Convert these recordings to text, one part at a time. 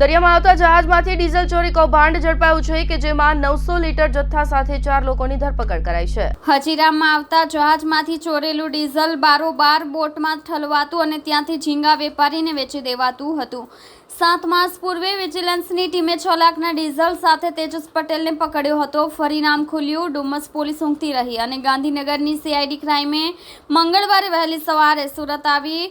દરિયામાં આવતા જહાજમાંથી ડીઝલ ચોરી કૌભાંડ ઝડપાયું છે કે જેમાં નવસો લીટર જથ્થા સાથે ચાર લોકોની ધરપકડ કરાઈ છે. હજીરામાં આવતા જહાજમાંથી ચોરેલું ડીઝલ બારોબાર બોટમાં ઠલવાતું અને ત્યાંથી ઝીંગા વેપારીને વેચી દેવાતું હતું. સાત માસ પૂર્વે વિજિલન્સની ટીમે છ લાખના ડીઝલ સાથે તેજસ પટેલને પકડ્યો હતો. ફરી નામ ખુલ્યું, ડુમસ પોલીસ ઊંઘતી રહી અને ગાંધીનગરની સીઆઈડી ક્રાઇમે મંગળવારે વહેલી સવારે સુરત આવી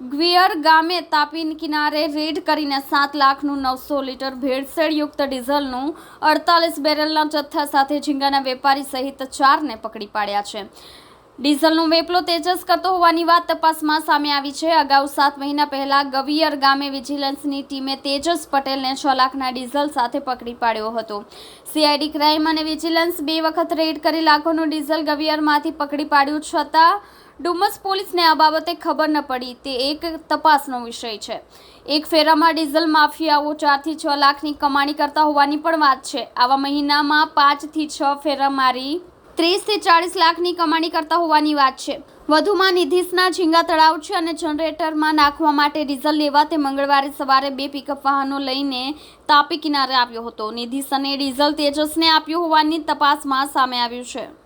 ગ્વિયર ગામે તાપી કિનારે રેડ કરીને સાત લાખનું નવસો લીટર ભેળસેળયુક્ત ડીઝલનું અડતાલીસ બેરલના જથ્થા સાથે ઝીંગાના વેપારી સહિત ચારને પકડી પાડ્યા છે. ડીઝલનો વેપલો તેજસ કરતો હોવાની વાત તપાસમાં સામે આવી છે. અગાઉ સાત મહિના પહેલા ગવિયર ગામે વિજિલન્સની ટીમે તેજસ પટેલને છ લાખના ડીઝલ સાથે પકડી પાડ્યો હતો. સીઆઈડી ક્રાઇમ અને વિજિલન્સ બે વખત રેડ કરી લાખોનું ડીઝલ ગવિયરમાંથી પકડી પાડ્યું, છતાં ડુમસ પોલીસને આ બાબતે ખબર ન પડી. તે એક તપાસનો વિષય છે. એક ફેરામાં ડીઝલ માફિયાઓ ચારથી છ લાખની કમાણી કરતા હોવાની પણ વાત છે. આવા મહિનામાં પાંચથી છ ફેરા મારી ત્રીસથી ચાળીસ લાખની કમાણી કરતા હોવાની વાત છે. વધુમાં નિધિસના ઝીંગા તળાવ છે અને જનરેટરમાં નાખવા માટે ડીઝલ લેવા તે મંગળવારે સવારે બે પિકઅપ વાહનો લઈને તાપી કિનારે આવ્યો હતો. નિધિસને ડીઝલ તેજસને આપ્યું હોવાની તપાસમાં સામે આવ્યું છે.